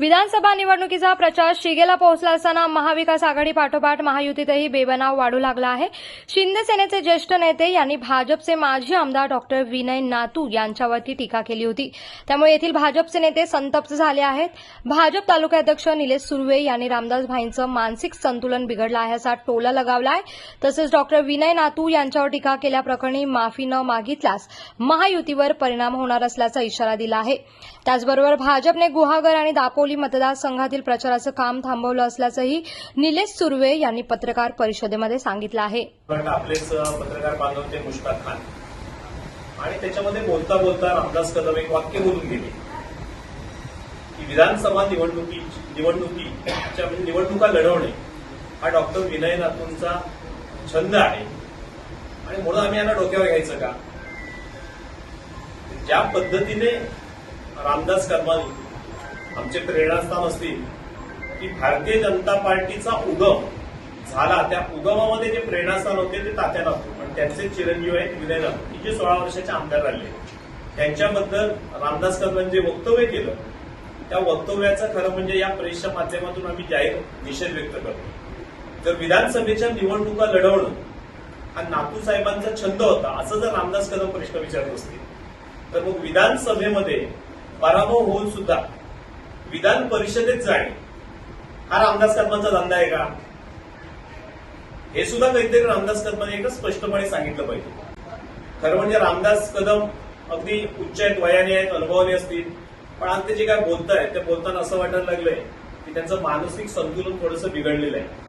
विधानसभा निवडणुकीचा प्रचार शिगेला पोहोचला असताना महाविकास आघाडी पाठोपाठ महायुतीतही बेबनाव वाढू लागला आहे. शिंदे सेनेचे ज्येष्ठ नेते यांनी भाजपचे माजी आमदार डॉक्टर विनय नातू यांच्यावरती टीका केली होती. त्यामुळे येथील भाजपचे नेते संतप्त झाले आहेत. भाजप तालुकाध्यक्ष निलेश सुर्वे यांनी रामदास भाईंचं मानसिक संतुलन बिघडलं आहे असा टोला लगावला आहे. तसंच डॉक्टर विनय नातू यांच्यावर टीका केल्याप्रकरणी माफी न मागितल्यास महायुतीवर परिणाम होणार असल्याचा इशारा दिला आहे. त्याचबरोबर भाजपने गुहागर आणि दापोली मतदारसंघातील प्रचाराचं काम थांबवलं असल्याचंही निलेश सुर्वे यांनी पत्रकार परिषदेमध्ये सांगितलं आहे. आपलेच पत्रकार बांधव ते मुश्ताक खान. आणि त्याच्यामध्ये बोलता बोलता रामदास कदम एक वाक्य बोलून गेले. की विधानसभा निवडणुकी निवडणुकीच्या म्हणजे निवडणुका लढवणे हा डॉक्टर विनय नातूंचा छंद आहे. आणि म्हणून आम्ही यांना डोक्यावर घ्यायचं का? ज्या पद्धतीने रामदास कर्मानी आमचे प्रेरणास्थान असतील की भारतीय जनता पार्टीचा उगम झाला. त्या उगमामध्ये जे प्रेरणास्थान होते ते तात्या नातू पण त्यांचे चिरंजीव आहेत विनय नातू की जे सोळा वर्षाचे आमदार राहिले. त्यांच्याबद्दल रामदास कदमांनी जे वक्तव्य केलं त्या वक्तव्याचं खरं म्हणजे या प्रेसच्या माध्यमातून आम्ही जाहीर निषेध व्यक्त करतो. जर विधानसभेच्या निवडणुका लढवणं हा नातू साहेबांचा छंद होता असं जर रामदास कदम प्रश्न विचारत असतील तर मग विधानसभेमध्ये पराभव होऊन सुद्धा विधान परिषदेत जाणे. हा रामदास कदमांचा धंदा आहे का? हे सुद्धा काहीतरी रामदास कदमाने एकच स्पष्टपणे सांगितलं पाहिजे. खरं म्हणजे रामदास कदम अगदी उच्च आहेत वयाने आहेत अनुभवाने असतील. पण आज ते जे काय बोलतायत ते बोलताना असं वाटायला लागलंय की त्यांचं मानसिक संतुलन थोडंसं बिघडलेलं आहे.